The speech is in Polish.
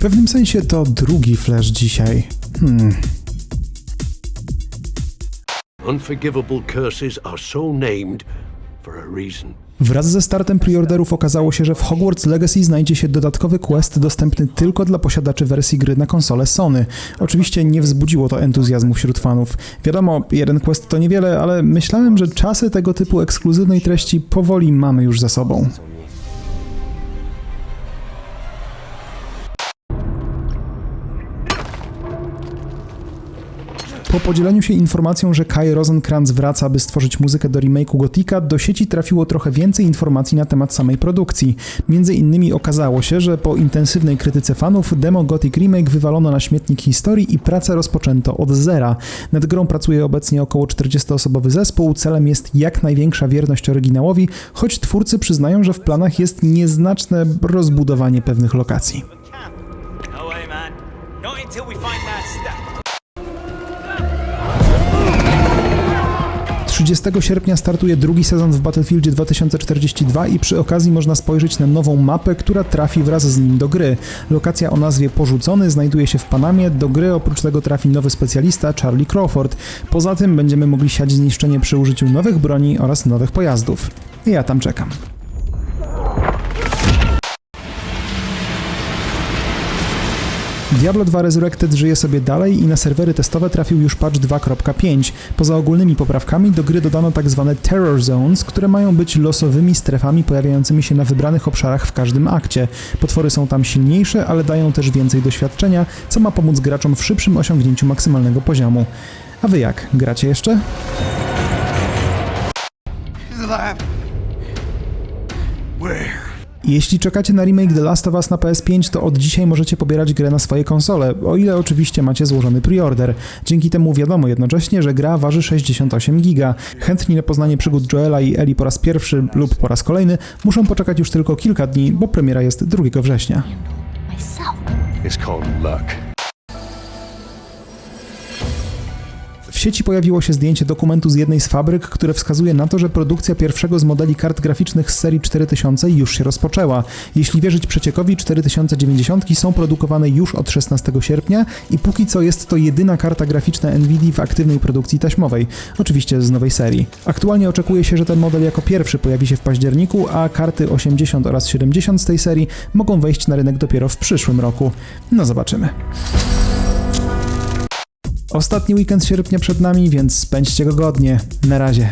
pewnym sensie to drugi flash dzisiaj. Hmm. Unforgivable curses are so named for a reason. Wraz ze startem preorderów okazało się, że w Hogwarts Legacy znajdzie się dodatkowy quest dostępny tylko dla posiadaczy wersji gry na konsolę Sony. Oczywiście nie wzbudziło to entuzjazmu wśród fanów. Wiadomo, jeden quest to niewiele, ale myślałem, że czasy tego typu ekskluzywnej treści powoli mamy już za sobą. Po podzieleniu się informacją, że Kai Rosenkrantz wraca, by stworzyć muzykę do remake'u Gotika, do sieci trafiło trochę więcej informacji na temat samej produkcji. Między innymi okazało się, że po intensywnej krytyce fanów demo Gothic Remake wywalono na śmietnik historii i pracę rozpoczęto od zera. Nad grą pracuje obecnie około 40-osobowy zespół, celem jest jak największa wierność oryginałowi, choć twórcy przyznają, że w planach jest nieznaczne rozbudowanie pewnych lokacji. 30 sierpnia startuje drugi sezon w Battlefieldzie 2042 i przy okazji można spojrzeć na nową mapę, która trafi wraz z nim do gry. Lokacja o nazwie Porzucony znajduje się w Panamie, do gry oprócz tego trafi nowy specjalista Charlie Crawford. Poza tym będziemy mogli siać zniszczenie przy użyciu nowych broni oraz nowych pojazdów. Ja tam czekam. Diablo 2 Resurrected żyje sobie dalej i na serwery testowe trafił już patch 2.5. Poza ogólnymi poprawkami do gry dodano tak zwane Terror Zones, które mają być losowymi strefami pojawiającymi się na wybranych obszarach w każdym akcie. Potwory są tam silniejsze, ale dają też więcej doświadczenia, co ma pomóc graczom w szybszym osiągnięciu maksymalnego poziomu. A wy jak? Gracie jeszcze? Jeśli czekacie na remake The Last of Us na PS5, to od dzisiaj możecie pobierać grę na swoje konsole, o ile oczywiście macie złożony preorder. Dzięki temu wiadomo jednocześnie, że gra waży 68 giga. Chętni na poznanie przygód Joela i Eli po raz pierwszy lub po raz kolejny muszą poczekać już tylko kilka dni, bo premiera jest 2 września. Sieci pojawiło się zdjęcie dokumentu z jednej z fabryk, które wskazuje na to, że produkcja pierwszego z modeli kart graficznych z serii 4000 już się rozpoczęła. Jeśli wierzyć przeciekowi, 4090 są produkowane już od 16 sierpnia i póki co jest to jedyna karta graficzna Nvidia w aktywnej produkcji taśmowej, oczywiście z nowej serii. Aktualnie oczekuje się, że ten model jako pierwszy pojawi się w październiku, a karty 80 oraz 70 z tej serii mogą wejść na rynek dopiero w przyszłym roku. No zobaczymy. Ostatni weekend sierpnia przed nami, więc spędźcie go godnie. Na razie.